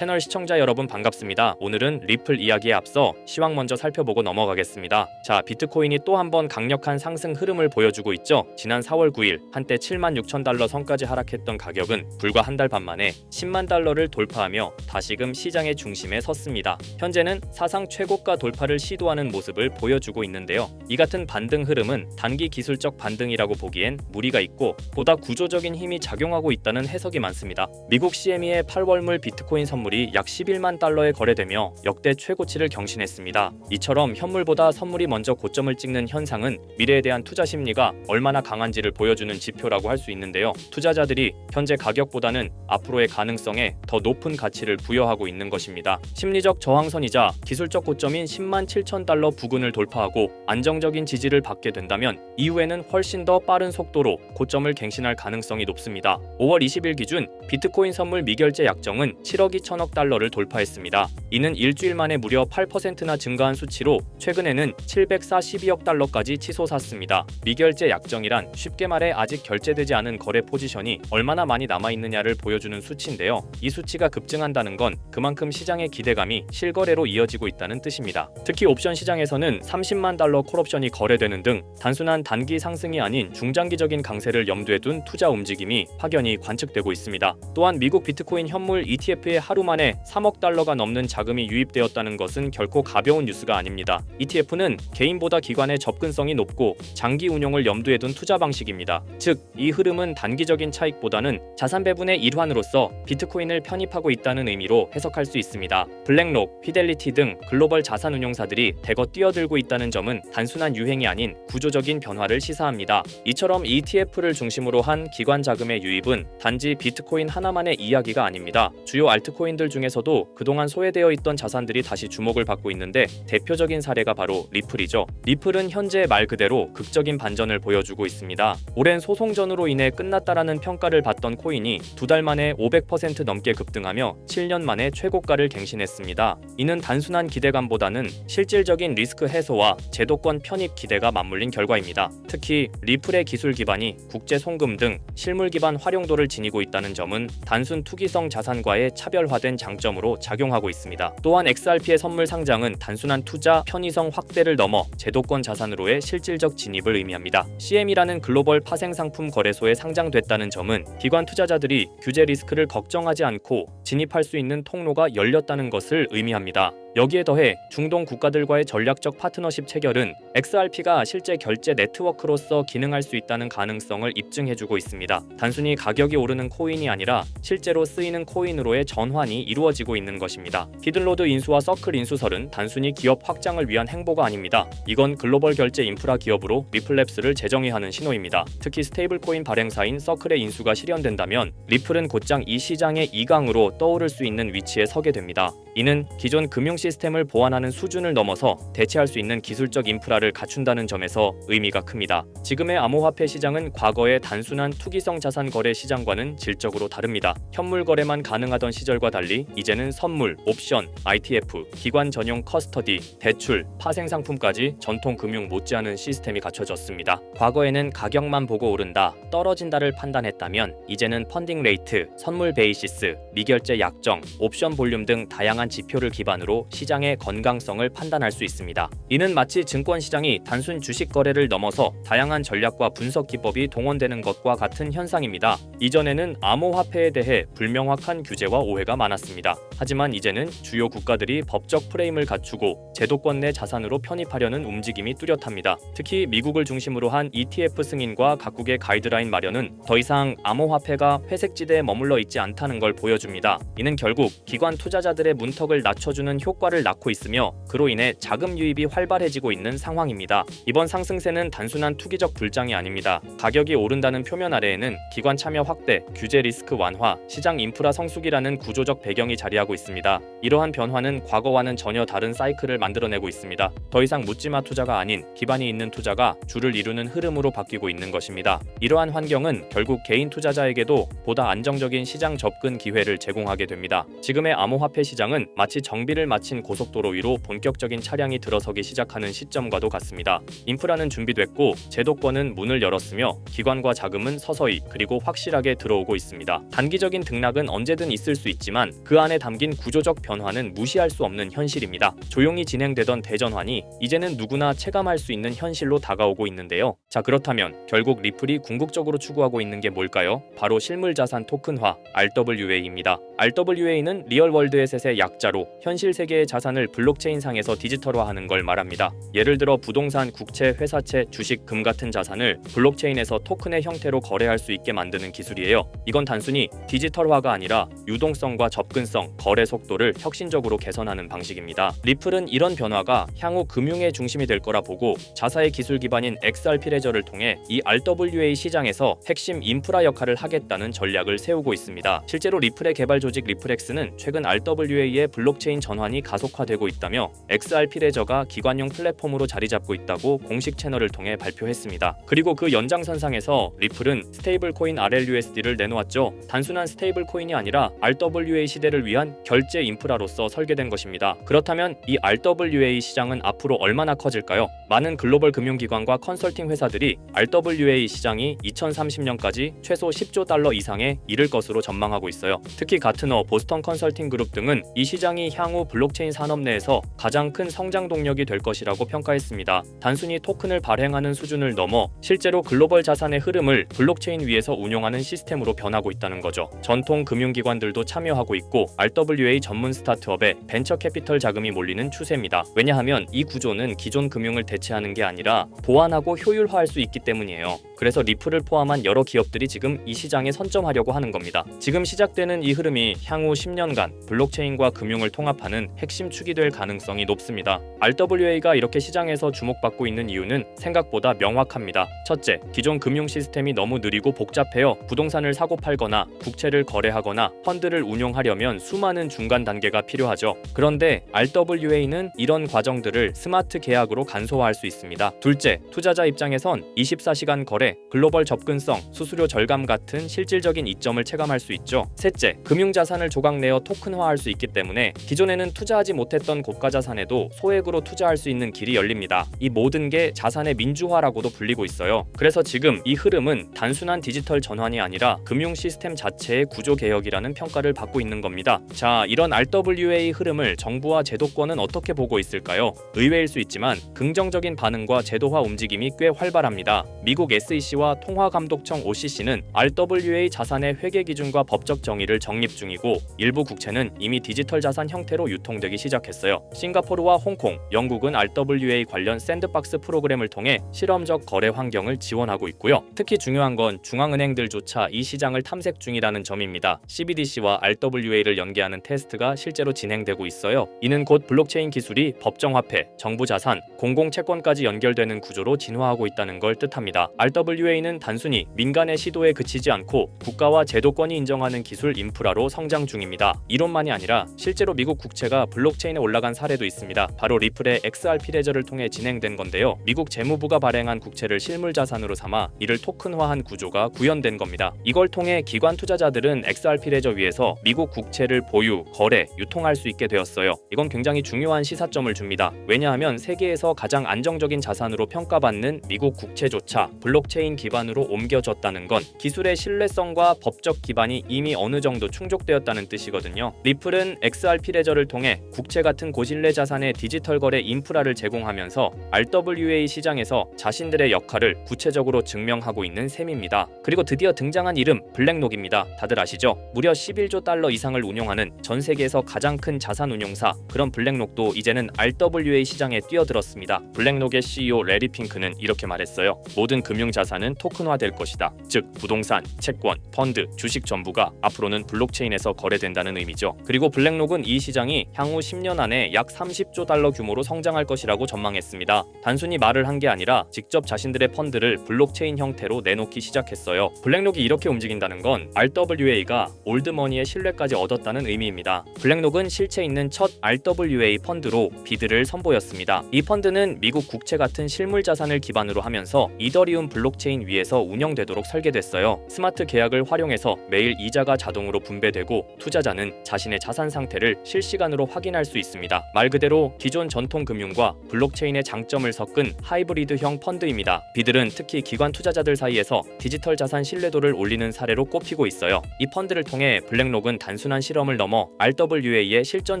채널 시청자 여러분 반갑습니다. 오늘은 리플 이야기에 앞서 시황 먼저 살펴보고 넘어가겠습니다. 자, 비트코인이 또 한 번 강력한 상승 흐름을 보여주고 있죠. 지난 4월 9일 한때 7만 6천 달러 선까지 하락했던 가격은 불과 한 달 반 만에 10만 달러를 돌파하며 다시금 시장의 중심에 섰습니다. 현재는 사상 최고가 돌파를 시도하는 모습을 보여주고 있는데요. 이 같은 반등 흐름은 단기 기술적 반등이라고 보기엔 무리가 있고 보다 구조적인 힘이 작용하고 있다는 해석이 많습니다. 미국 CME의 8월물 비트코인 선물 이 약 11만 달러에 거래되며 역대 최고치를 경신했습니다. 이처럼 현물보다 선물이 먼저 고점을 찍는 현상은 미래에 대한 투자 심리가 얼마나 강한지를 보여주는 지표라고 할 수 있는데요. 투자자들이 현재 가격보다는 앞으로의 가능성에 더 높은 가치를 부여하고 있는 것입니다. 심리적 저항선이자 기술적 고점인 10만 7천 달러 부근을 돌파하고 안정적인 지지를 받게 된다면 이후에는 훨씬 더 빠른 속도로 고점을 갱신할 가능성이 높습니다. 5월 20일 기준 비트코인 선물 미결제 약정은 7억 2천 억 달러를 돌파했습니다. 이는 일주일 만에 무려 8%나 증가한 수치로 최근에는 742억 달러까지 치솟았습니다. 미결제 약정이란 쉽게 말해 아직 결제되지 않은 거래 포지션이 얼마나 많이 남아 있느냐를 보여주는 수치인데요. 이 수치가 급증한다는 건 그만큼 시장의 기대감이 실거래로 이어지고 있다는 뜻입니다. 특히 옵션 시장에서는 30만 달러 콜옵션이 거래되는 등 단순한 단기 상승이 아닌 중장기적인 강세를 염두에 둔 투자 움직임이 확연히 관측되고 있습니다. 또한 미국 비트코인 현물 ETF에 하루 만에 3억 달러가 넘는 자금이 유입되었다는 것은 결코 가벼운 뉴스가 아닙니다. ETF는 개인보다 기관의 접근성이 높고 장기 운용을 염두에 둔 투자 방식입니다. 즉, 이 흐름은 단기적인 차익보다는 자산 배분의 일환으로서 비트코인을 편입하고 있다는 의미로 해석할 수 있습니다. 블랙록, 피델리티 등 글로벌 자산 운용사들이 대거 뛰어들고 있다는 점은 단순한 유행이 아닌 구조적인 변화를 시사합니다. 이처럼 ETF를 중심으로 한 기관 자금의 유입은 단지 비트코인 하나만의 이야기가 아닙니다. 주요 알트코인 들 중에서도 그동안 소외되어 있던 자산들이 다시 주목을 받고 있는데 대표적인 사례가 바로 리플이죠. 리플은 현재 말 그대로 극적인 반전을 보여주고 있습니다. 오랜 소송전으로 인해 끝났다라는 평가를 받던 코인이 두 달 만에 500% 넘게 급등하며 7년 만에 최고가를 갱신했습니다. 이는 단순한 기대감보다는 실질적인 리스크 해소와 제도권 편입 기대가 맞물린 결과입니다. 특히 리플의 기술 기반이 국제 송금 등 실물 기반 활용도를 지니고 있다는 점은 단순 투기성 자산과의 차별화 된 장점으로 작용하고 있습니다. 또한 XRP의 선물 상장은 단순한 투자 편의성 확대를 넘어 제도권 자산으로의 실질적 진입을 의미합니다. CM이라는 글로벌 파생 상품 거래소에 상장됐다는 점은 기관 투자자들이 규제 리스크를 걱정하지 않고 진입할 수 있는 통로가 열렸다는 것을 의미합니다. 여기에 더해 중동 국가들과의 전략적 파트너십 체결은 XRP가 실제 결제 네트워크로서 기능할 수 있다는 가능성을 입증해주고 있습니다. 단순히 가격이 오르는 코인이 아니라 실제로 쓰이는 코인으로의 전환이 이루어지고 있는 것입니다. 히든로드 인수와 서클 인수설은 단순히 기업 확장을 위한 행보가 아닙니다. 이건 글로벌 결제 인프라 기업으로 리플랩스를 재정의하는 신호입니다. 특히 스테이블 코인 발행사인 서클의 인수가 실현된다면 리플은 곧장 이 시장의 2강으로 떠오를 수 있는 위치에 서게 됩니다. 이는 기존 금융 시스템을 보완하는 수준을 넘어서 대체할 수 있는 기술적 인프라를 갖춘다는 점에서 의미가 큽니다. 지금의 암호화폐 시장은 과거의 단순한 투기성 자산 거래 시장과는 질적으로 다릅니다. 현물 거래만 가능하던 시절과 달리 이제는 선물, 옵션, ITF, 기관 전용 커스터디, 대출, 파생 상품까지 전통 금융 못지않은 시스템이 갖춰졌습니다. 과거에는 가격만 보고 오른다, 떨어진다를 판단했다면 이제는 펀딩 레이트, 선물 베이시스, 미결제 약정, 옵션 볼륨 등 다양한 지표를 기반으로 시장의 건강성을 판단할 수 있습니다. 이는 마치 증권 시장이 단순 주식 거래를 넘어서 다양한 전략과 분석 기법이 동원되는 것과 같은 현상입니다. 이전에는 암호화폐에 대해 불명확한 규제와 오해가 많았습니다. 하지만 이제는 주요 국가들이 법적 프레임을 갖추고 제도권 내 자산으로 편입하려는 움직임이 뚜렷합니다. 특히 미국을 중심으로 한 ETF 승인과 각국의 가이드라인 마련은 더 이상 암호화폐가 회색지대에 머물러 있지 않다는 걸 보여줍니다. 이는 결국 기관 투자자들의 문 턱을 낮춰주는 효과를 낳고 있으며 그로 인해 자금 유입이 활발해지고 있는 상황입니다. 이번 상승세는 단순한 투기적 불장이 아닙니다. 가격이 오른다는 표면 아래에는 기관 참여 확대, 규제 리스크 완화, 시장 인프라 성숙이라는 구조적 배경이 자리하고 있습니다. 이러한 변화는 과거와는 전혀 다른 사이클을 만들어내고 있습니다. 더 이상 묻지마 투자가 아닌 기반이 있는 투자가 주를 이루는 흐름으로 바뀌고 있는 것입니다. 이러한 환경은 결국 개인 투자자에게도 보다 안정적인 시장 접근 기회를 제공하게 됩니다. 지금의 암호화폐 시장은 시장은 마치 정비를 마친 고속도로 위로 본격적인 차량이 들어서기 시작하는 시점과도 같습니다. 인프라는 준비됐고 제도권은 문을 열었으며 기관과 자금은 서서히 그리고 확실하게 들어오고 있습니다. 단기적인 등락은 언제든 있을 수 있지만 그 안에 담긴 구조적 변화는 무시할 수 없는 현실입니다. 조용히 진행되던 대전환이 이제는 누구나 체감할 수 있는 현실로 다가오고 있는데요. 자 그렇다면 결국 리플이 궁극적으로 추구하고 있는 게 뭘까요? 바로 실물 자산 토큰화 RWA입니다. RWA는 리얼월드 에셋의 약자로 현실 세계의 자산을 블록체인 상에서 디지털화하는 걸 말합니다. 예를 들어 부동산, 국채, 회사채, 주식, 금 같은 자산을 블록체인에서 토큰의 형태로 거래할 수 있게 만드는 기술이에요. 이건 단순히 디지털화가 아니라 유동성과 접근성, 거래 속도를 혁신적으로 개선하는 방식입니다. 리플은 이런 변화가 향후 금융의 중심이 될 거라 보고 자사의 기술 기반인 XRP 레저를 통해 이 RWA 시장에서 핵심 인프라 역할을 하겠다는 전략을 세우고 있습니다. 실제로 리플의 개발 조직 리플엑스는 최근 RWA의 블록체인 전환이 가속화되고 있다며 XRP 레저가 기관용 플랫폼으로 자리 잡고 있다고 공식 채널을 통해 발표했습니다. 그리고 그 연장선상에서 리플은 스테이블 코인 RLUSD를 내놓았죠. 단순한 스테이블 코인이 아니라 RWA 시대를 위한 결제 인프라로서 설계된 것입니다. 그렇다면 이 RWA 시장은 앞으로 얼마나 커질까요? 많은 글로벌 금융기관과 컨설팅 회사들이 RWA 시장이 2030년까지 최소 10조 달러 이상에 이를 것으로 전망하고 있어요. 특히 가트너, 보스턴 컨설팅 그룹 등은 이 시장이 향후 블록체인 산업 내에서 가장 큰 성장 동력이 될 것이라고 평가했습니다. 단순히 토큰을 발행하는 수준을 넘어 실제로 글로벌 자산의 흐름을 블록체인 위에서 운용하는 시스템으로 변하고 있다는 거죠. 전통 금융기관들도 참여하고 있고 RWA 전문 스타트업에 벤처 캐피털 자금이 몰리는 추세입니다. 왜냐하면 이 구조는 기존 금융을 대체하는 게 아니라 보완하고 효율화할 수 있기 때문이에요. 그래서 리플을 포함한 여러 기업들이 지금 이 시장에 선점하려고 하는 겁니다. 지금 시작되는 이 흐름이 향후 10년간 블록체인과 금융을 통합하는 핵심 축이 될 가능성이 높습니다. RWA가 이렇게 시장에서 주목받고 있는 이유는 생각보다 명확합니다. 첫째, 기존 금융 시스템이 너무 느리고 복잡해요. 부동산을 사고 팔거나 국채를 거래하거나 펀드를 운용하려면 수많은 중간 단계가 필요하죠. 그런데 RWA는 이런 과정들을 스마트 계약으로 간소화할 수 있습니다. 둘째, 투자자 입장에선 24시간 거래, 글로벌 접근성, 수수료 절감 같은 실질적인 이점을 체감할 수 있죠. 셋째, 금융 자산을 조각내어 토큰화할 수 있기 때문에 기존에는 투자하지 못했던 고가 자산에도 소액으로 투자할 수 있는 길이 열립니다. 이 모든 게 자산의 민주화라고도 불리고 있어요. 그래서 지금 이 흐름은 단순한 디지털 전환이 아니라 금융 시스템 자체의 구조 개혁이라는 평가를 받고 있는 겁니다. 자, 이런 RWA 흐름을 정부와 제도권은 어떻게 보고 있을까요? 의외일 수 있지만 긍정적인 반응과 제도화 움직임이 꽤 활발합니다. 미국 SEC 와 통화감독청 OCC는 RWA 자산의 회계 기준과 법적 정의를 정립 중이고 일부 국채는 이미 디지털 자산 형태로 유통되기 시작했어요. 싱가포르와 홍콩, 영국은 RWA 관련 샌드박스 프로그램을 통해 실험적 거래 환경을 지원하고 있고요. 특히 중요한 건 중앙은행들조차 이 시장을 탐색 중이라는 점입니다. CBDC와 RWA를 연계하는 테스트가 실제로 진행되고 있어요. 이는 곧 블록체인 기술이 법정화폐, 정부 자산, 공공채권까지 연결되는 구조로 진화하고 있다는 걸 뜻합니다. RWA는 단순히 민간의 시도에 그치지 않고 국가와 제도권이 인정하는 기술 인프라로 성장 중입니다. 이론만이 아니라 실제로 미국 국채가 블록체인에 올라간 사례도 있습니다. 바로 리플의 XRP 레저를 통해 진행된 건데요. 미국 재무부가 발행한 국채를 실물 자산으로 삼아 이를 토큰화한 구조가 구현된 겁니다. 이걸 통해 기관 투자자들은 XRP 레저 위에서 미국 국채를 보유, 거래, 유통할 수 있게 되었어요. 이건 굉장히 중요한 시사점을 줍니다. 왜냐하면 세계에서 가장 안정적인 자산으로 평가받는 미국 국채조차 블록 체인 기반으로 옮겨졌다는 건 기술의 신뢰성과 법적 기반이 이미 어느 정도 충족되었다는 뜻이거든요. 리플은 XRP 레저를 통해 국채 같은 고신뢰 자산의 디지털 거래 인프라를 제공하면서 RWA 시장에서 자신들의 역할을 구체적으로 증명하고 있는 셈입니다. 그리고 드디어 등장한 이름 블랙록입니다. 다들 아시죠? 무려 11조 달러 이상을 운용하는 전 세계에서 가장 큰 자산 운용사 그런 블랙록도 이제는 RWA 시장에 뛰어들었습니다. 블랙록의 CEO 레리 핑크는 이렇게 말했어요. 모든 금융 자 산은 토큰화될 것이다. 즉 부동산, 채권, 펀드, 주식 전부가 앞으로는 블록체인에서 거래된다는 의미죠. 그리고 블랙록은 이 시장이 향후 10년 안에 약 30조 달러 규모로 성장할 것이라고 전망했습니다. 단순히 말을 한 게 아니라 직접 자신들의 펀드를 블록체인 형태로 내놓기 시작했어요. 블랙록이 이렇게 움직인다는 건 RWA가 올드머니의 신뢰까지 얻었다는 의미입니다. 블랙록은 실체 있는 첫 RWA 펀드로 비드를 선보였습니다. 이 펀드는 미국 국채 같은 실물 자산을 기반으로 하면서 이더리움 블록 블록체인 위에서 운영되도록 설계됐어요. 스마트 계약을 활용해서 매일 이자가 자동으로 분배되고 투자자는 자신의 자산 상태를 실시간으로 확인할 수 있습니다. 말 그대로 기존 전통 금융과 블록체인의 장점을 섞은 하이브리드형 펀드입니다. 비들은 특히 기관 투자자들 사이에서 디지털 자산 신뢰도를 올리는 사례로 꼽히고 있어요. 이 펀드를 통해 블랙록은 단순한 실험을 넘어 RWA의 실전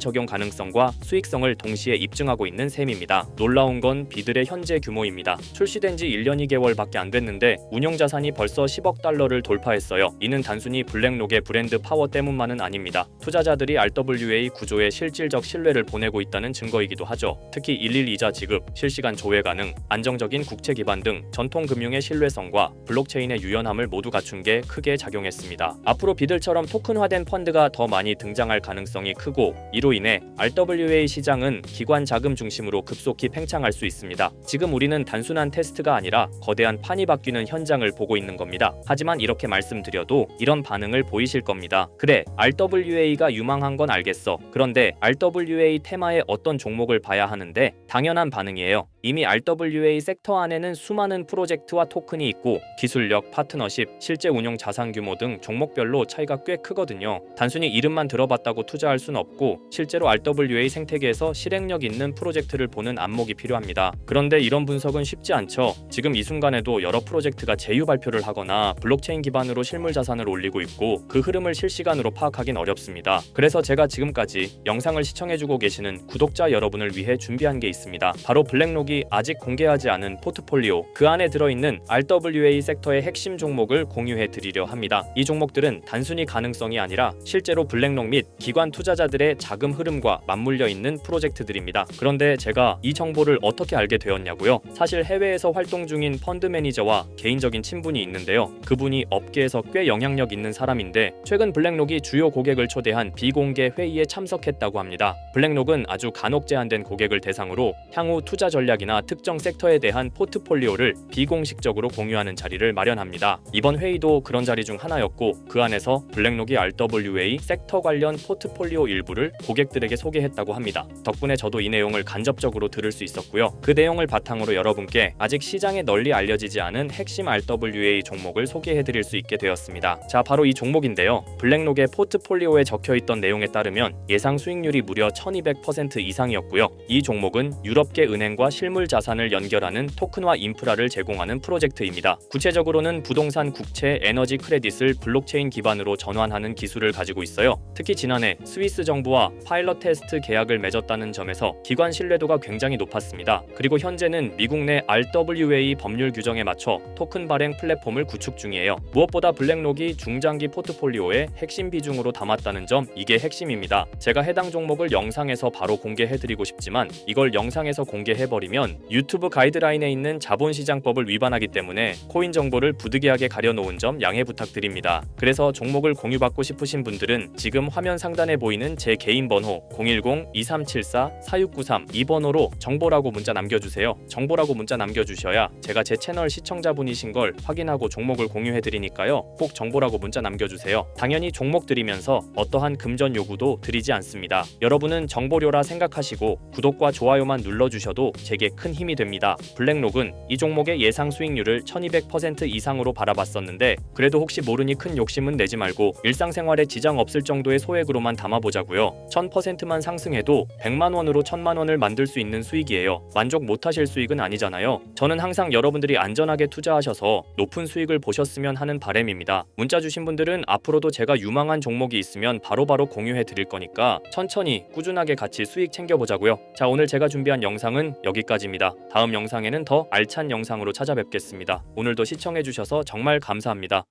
적용 가능성과 수익성을 동시에 입증하고 있는 셈입니다. 놀라운 건 비들의 현재 규모입니다. 출시된 지 1년 2개월밖에 안 됐는데 운용 자산이 벌써 10억 달러를 돌파했어요. 이는 단순히 블랙록의 브랜드 파워 때문만은 아닙니다. 투자자들이 RWA 구조에 실질적 신뢰를 보내고 있다는 증거이기도 하죠. 특히 11 이자 지급, 실시간 조회 가능, 안정적인 국채 기반 등 전통 금융의 신뢰성과 블록체인의 유연함을 모두 갖춘 게 크게 작용했습니다. 앞으로 비들처럼 토큰화된 펀드가 더 많이 등장할 가능성이 크고 이로 인해 RWA 시장은 기관 자금 중심으로 급속히 팽창할 수 있습니다. 지금 우리는 단순한 테스트가 아니라 거대한 판이 바뀌는 현장을 보고 있는 겁니다. 하지만 이렇게 말씀드려도 이런 반응을 보이실 겁니다. 그래, RWA가 유망한 건 알겠어. 그런데 RWA 테마의 어떤 종목을 봐야 하는데 당연한 반응이에요. 이미 RWA 섹터 안에는 수많은 프로젝트와 토큰이 있고 기술력, 파트너십, 실제 운용 자산 규모 등 종목별로 차이가 꽤 크거든요. 단순히 이름만 들어봤다고 투자할 순 없고 실제로 RWA 생태계에서 실행력 있는 프로젝트를 보는 안목이 필요합니다. 그런데 이런 분석은 쉽지 않죠. 지금 이 순간에도 여러 프로젝트가 제휴 발표를 하거나 블록체인 기반으로 실물 자산을 올리고 있고 그 흐름을 실시간으로 파악하긴 어렵습니다. 그래서 제가 지금까지 영상을 시청해주고 계시는 구독자 여러분을 위해 준비한 게 있습니다. 바로 블랙록이 아직 공개하지 않은 포트폴리오 그 안에 들어있는 RWA 섹터의 핵심 종목을 공유해 드리려 합니다. 이 종목들은 단순히 가능성이 아니라 실제로 블랙록 및 기관 투자자들의 자금 흐름과 맞물려 있는 프로젝트들입니다. 그런데 제가 이 정보를 어떻게 알게 되었냐고요? 사실 해외에서 활동 중인 펀드 매니저와 개인적인 친분이 있는데요. 그분이 업계에서 꽤 영향력 있는 사람인데 최근 블랙록이 주요 고객을 초대한 비공개 회의에 참석했다고 합니다. 블랙록은 아주 간혹 제한된 고객을 대상으로 향후 투자 전략 이나 특정 섹터에 대한 포트폴리오를 비공식적으로 공유하는 자리를 마련합니다. 이번 회의도 그런 자리 중 하나였고 그 안에서 블랙록이 RWA 섹터 관련 포트폴리오 일부를 고객들에게 소개했다고 합니다. 덕분에 저도 이 내용을 간접적으로 들을 수 있었고요. 그 내용을 바탕으로 여러분께 아직 시장에 널리 알려지지 않은 핵심 RWA 종목을 소개해 드릴 수 있게 되었습니다. 자, 바로 이 종목인데요. 블랙록의 포트폴리오에 적혀 있던 내용에 따르면 예상 수익률이 무려 1200% 이상이었고요. 이 종목은 유럽계 은행과 실물 자산을 연결하는 토큰화 인프라를 제공하는 프로젝트입니다. 구체적으로는 부동산 국채 에너지 크레딧을 블록체인 기반으로 전환하는 기술을 가지고 있어요. 특히 지난해 스위스 정부와 파일럿 테스트 계약을 맺었다는 점에서 기관 신뢰도가 굉장히 높았습니다. 그리고 현재는 미국 내 RWA 법률 규정에 맞춰 토큰 발행 플랫폼을 구축 중이에요. 무엇보다 블랙록이 중장기 포트폴리오의 핵심 비중으로 담았다는 점 이게 핵심입니다. 제가 해당 종목을 영상에서 바로 공개해드리고 싶지만 이걸 영상에서 공개해버리면 유튜브 가이드라인에 있는 자본시장법을 위반하기 때문에 코인 정보를 부득이하게 가려놓은 점 양해 부탁드립니다. 그래서 종목을 공유받고 싶으신 분들은 지금 화면 상단에 보이는 제 개인 번호 010-2374-4693이 번호로 정보라고 문자 남겨주세요. 정보라고 문자 남겨주셔야 제가 제 채널 시청자분이신 걸 확인하고 종목을 공유해드리니까요. 꼭 정보라고 문자 남겨주세요. 당연히 종목 드리면서 어떠한 금전 요구도 드리지 않습니다. 여러분은 정보료라 생각하시고 구독과 좋아요만 눌러주셔도 제게 큰 힘이 됩니다. 블랙록은 이 종목의 예상 수익률을 1200% 이상으로 바라봤었는데 그래도 혹시 모르니 큰 욕심은 내지 말고 일상생활에 지장 없을 정도의 소액으로만 담아보자고요. 1000%만 상승해도 100만 원으로 1000만 원을 만들 수 있는 수익이에요. 만족 못하실 수익은 아니잖아요. 저는 항상 여러분들이 안전하게 투자하셔서 높은 수익을 보셨으면 하는 바램입니다. 문자 주신 분들은 앞으로도 제가 유망한 종목이 있으면 바로바로 공유해 드릴 거니까 천천히 꾸준하게 같이 수익 챙겨보자고요. 자 오늘 제가 준비한 영상은 여기까지입니다. 다음 영상에는 더 알찬 영상으로 찾아뵙겠습니다. 오늘도 시청해 주셔서 정말 감사합니다.